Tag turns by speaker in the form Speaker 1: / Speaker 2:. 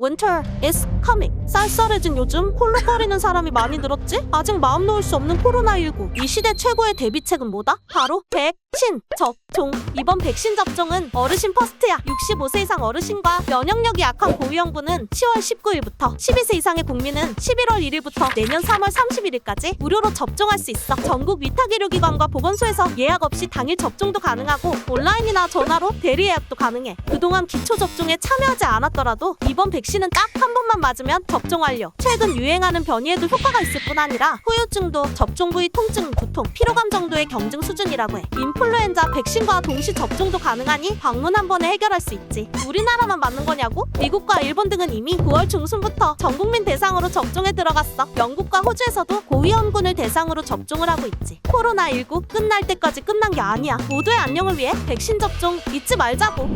Speaker 1: Winter is coming. 쌀쌀해진 요즘 홀룩거리는 사람이 많이 늘었지? 아직 마음 놓을 수 없는 코로나19. 이 시대 최고의 대비책은 뭐다? 바로 백 신 접 종. 이번 백신 접종은 어르신 퍼스트야. 65세 이상 어르신과 면역력이 약한 고위험군은 10월 19일부터 12세 이상의 국민은 11월 1일부터 내년 3월 31일까지 무료로 접종할 수 있어. 전국 위탁 의료기관과 보건소에서 예약 없이 당일 접종도 가능하고 온라인이나 전화로 대리 예약도 가능해. 그동안 기초 접종에 참여하지 않았더라도 이번 백신은 딱 한 번만 맞으면 접종 완료. 최근 유행하는 변이에도 효과가 있을 뿐 아니라 후유증도 접종 부위 통증, 두통, 피로감 정도의 경증 수준이라고 해. 인플루엔자 백신과 동시 접종도 가능하니 방문 한 번에 해결할 수 있지. 우리나라만 맞는 거냐고? 미국과 일본 등은 이미 9월 중순부터 전 국민 대상으로 접종에 들어갔어. 영국과 호주에서도 고위험군을 대상으로 접종을 하고 있지. 코로나19 끝날 때까지 끝난 게 아니야. 모두의 안녕을 위해 백신 접종 잊지 말자고.